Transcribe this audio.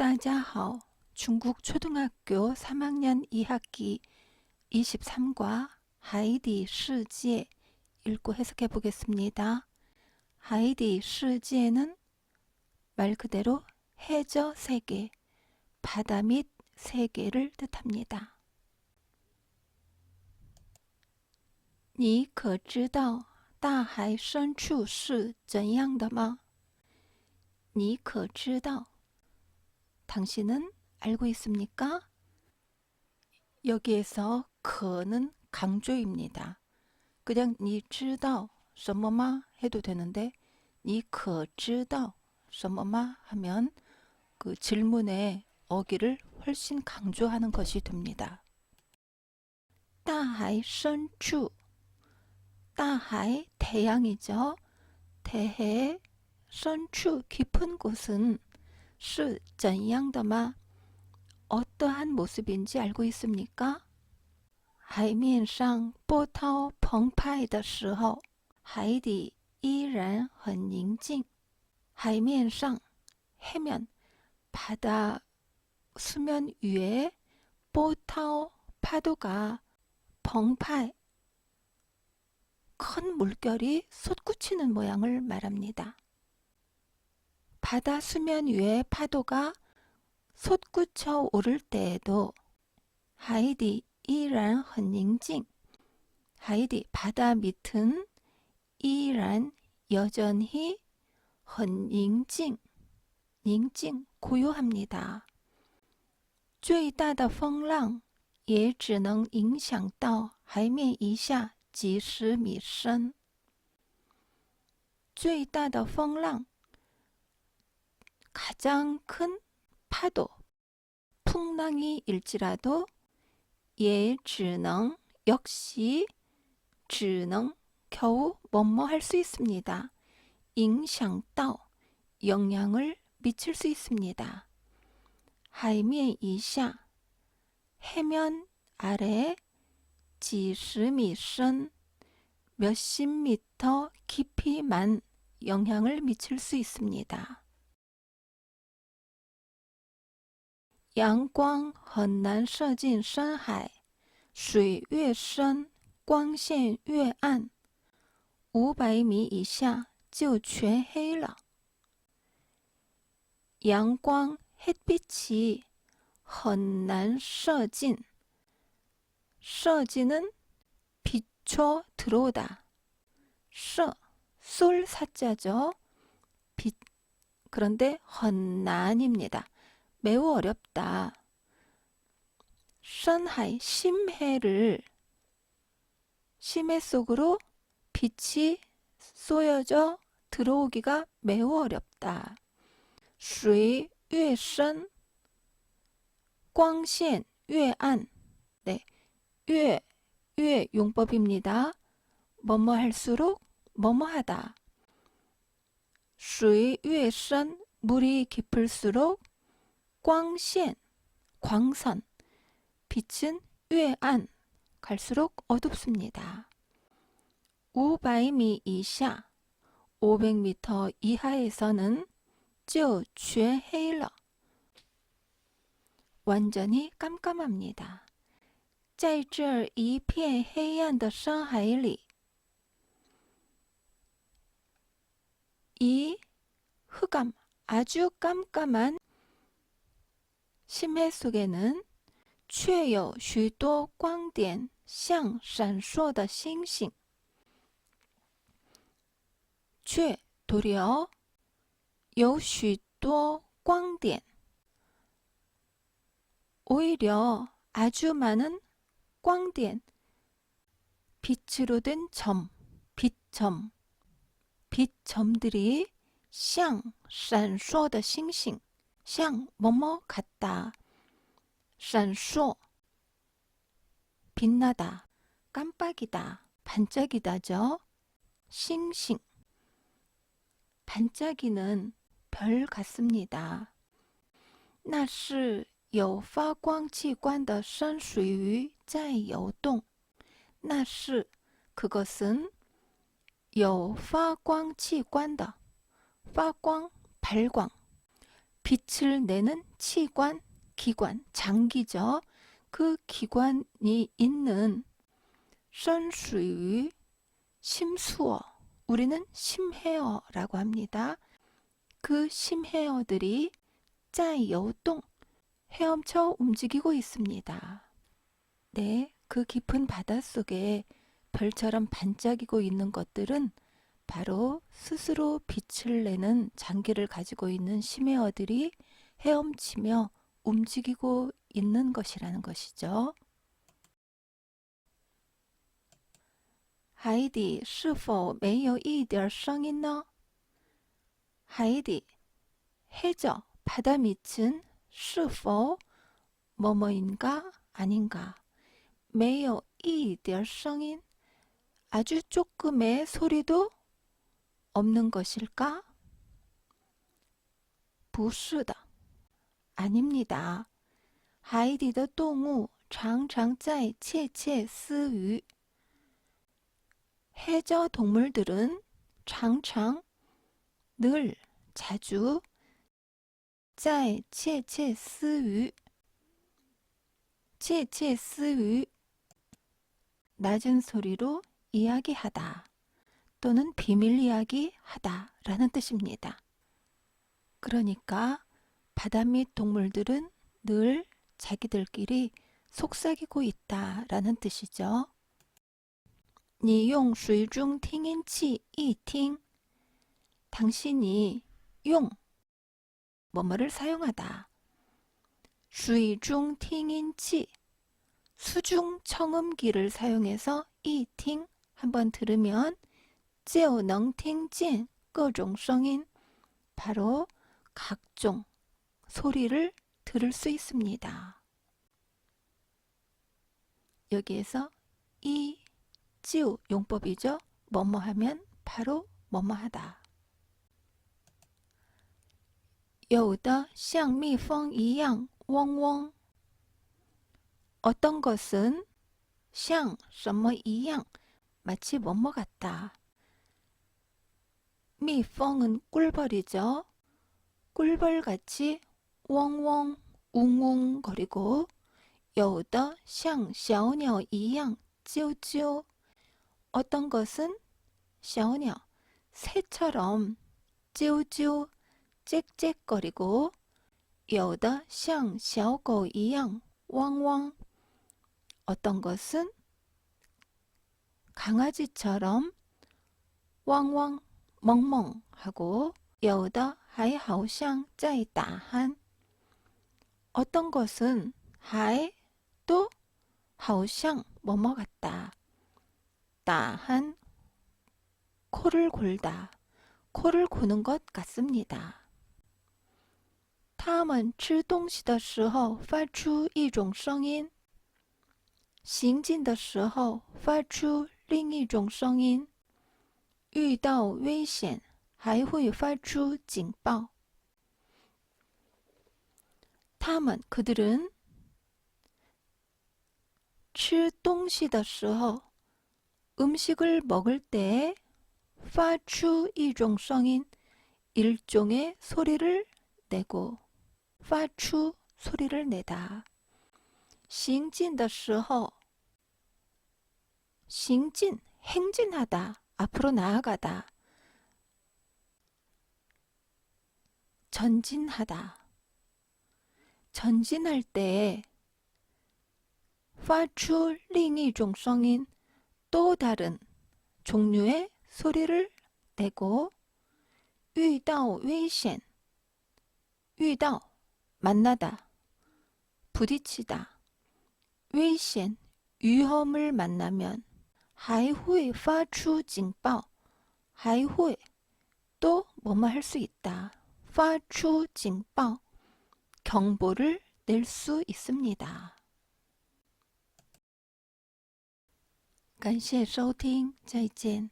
大家好. 중국 초등학교 3학년 2학기 23과 하이디 시제 읽고 해석해 보겠습니다. 하이디 시제는 말 그대로 해저 세계, 바다 및 세계를 뜻합니다. 你可知道大海深处是怎样的吗?你可知道 당신은 알고 있습니까? 여기에서 그는 강조입니다. 그냥 你知道什么吗 해도 되는데 你可知道什么吗 하면 그 질문의 어기를 훨씬 강조하는 것이 됩니다. 大海深处 大海 태양이죠. 대해 深处 깊은 곳은 是怎样的吗? 어떠한 모습인지 알고 있습니까? 海面上波涛澎湃的时候，海底依然很宁静。海面上 해면 바다 수면 위에波涛 파도가 펑파이 큰 물결이 솟구치는 모양을 말합니다. 바다 수면 위에 파도가 솟구쳐 오를 때에도 하이디 이란 헌닝징 하이디 바다 밑은 이란 여전히 헌닝징 닝징 고요합니다. 最大的风浪也只能影响到海面以下几十米深。最大的风浪 가장 큰 파도, 풍랑이 일지라도 예, 只能 역시 只能 겨우 뭐뭐 할 수 있습니다. 影响到 영향을 미칠 수 있습니다. 海面以下 해면 아래 几十米深 몇십 미터 깊이만 영향을 미칠 수 있습니다. 阳光很难射进深海，水越深，光线越暗，五百米以下就全黑了。阳光 햇빛이 很难射进，射进은 비춰 들어오다. 射, 쏠 사자죠. 빛. 그런데 很难입니다. 매우 어렵다. 선하이 심해를 심해 속으로 빛이 쏘여져 들어오기가 매우 어렵다. 水越深 光线 越暗 네, 越, 越 용법입니다. 뭐뭐 할수록 뭐뭐 하다. 水越深 물이 깊을수록 光线 광선 빛은 越暗 갈수록 어둡습니다. 500미 이하 500m 이하에서는 就全黑了 완전히 깜깜합니다. 在这一片黑暗的深海里，이 흑암 아주 깜깜한 심해 속에는 却有许多光点像闪烁的星星。却 도리어 有许多光点 오히려 아주 많은 光点 빛으로 된 점, 빛점, 빛점들이 像闪烁的星星 像뭐뭐 같다. 闪烁 빛나다, 깜빡이다, 반짝이다죠. 싱싱 반짝이는 별 같습니다. 那是有发光器官的深水鱼在游动。那是 그것은 有发光器官的发光 발광 빛을 내는 치관, 기관, 장기죠. 그 기관이 있는 선수의 심수어, 우리는 심해어라고 합니다. 그 심해어들이 짜여 똥 헤엄쳐 움직이고 있습니다. 네, 그 깊은 바닷속에 별처럼 반짝이고 있는 것들은 바로 스스로 빛을 내는 장기를 가지고 있는 심해어들이 헤엄치며 움직이고 있는 것이라는 것이죠. 海底是否没有一点声音呢？海底 해저 바다 밑은 是否 뭐뭐인가 아닌가 没有一点声音 아주 조금의 소리도 없는 것일까? 不是的 아닙니다. 海底的动物常常在窃窃私语。 해저 동물들은常常 늘 자주 在窃窃私语窃窃私语 낮은 소리로 이야기하다 또는 비밀 이야기하다 라는 뜻입니다. 그러니까 바다 밑 동물들은 늘 자기들끼리 속삭이고 있다 라는 뜻이죠. 你用水中听音器一听 당신이 용 뭐뭐를 사용하다 水中听音器 수중 청음기를 사용해서 이팅 한번 들으면 就能听见各种声音 바로 각종 소리를 들을 수 있습니다. 여기에서 이 찌우 용법이죠. 뭐뭐 하면 바로 뭐뭐 하다. 有的像蜜蜂一样嗡嗡 어떤 것은 像什么一样 마치 뭐뭐 같다. 미펑은 꿀벌이죠. 꿀벌같이 웡웡 웅웅 거리고 有的像小鸟一样啾啾 어떤 것은 小鸟 새처럼 啾啾 짹짹거리고 有的像小狗一样汪汪 어떤 것은 강아지처럼 왕왕 멍멍 하고 有的还好像在打鼾 어떤 것은 还또 好像뭐뭐 같다 打鼾 코를 골다 코를 고는 것 같습니다. 他们吃东西的时候发出一种声音，行进的时候发出另一种声音， 遇到危险还会发出警报。他们그들은吃东西的时候음식을먹을때发出一种声音 일종의 소리를 내고 发出 소리를 내다. 行进的时候 行进 행진하다 앞으로 나아가다 전진하다 전진할 때 发出另一种声音 또 다른 종류의 소리를 내고 遇到危险遇到 만나다 부딪히다 危险 위험을 만나면 还会发出警报还会또 뭐뭐 할 수 있다 发出警报 경보를 낼 수 있습니다. 感谢收听，再见。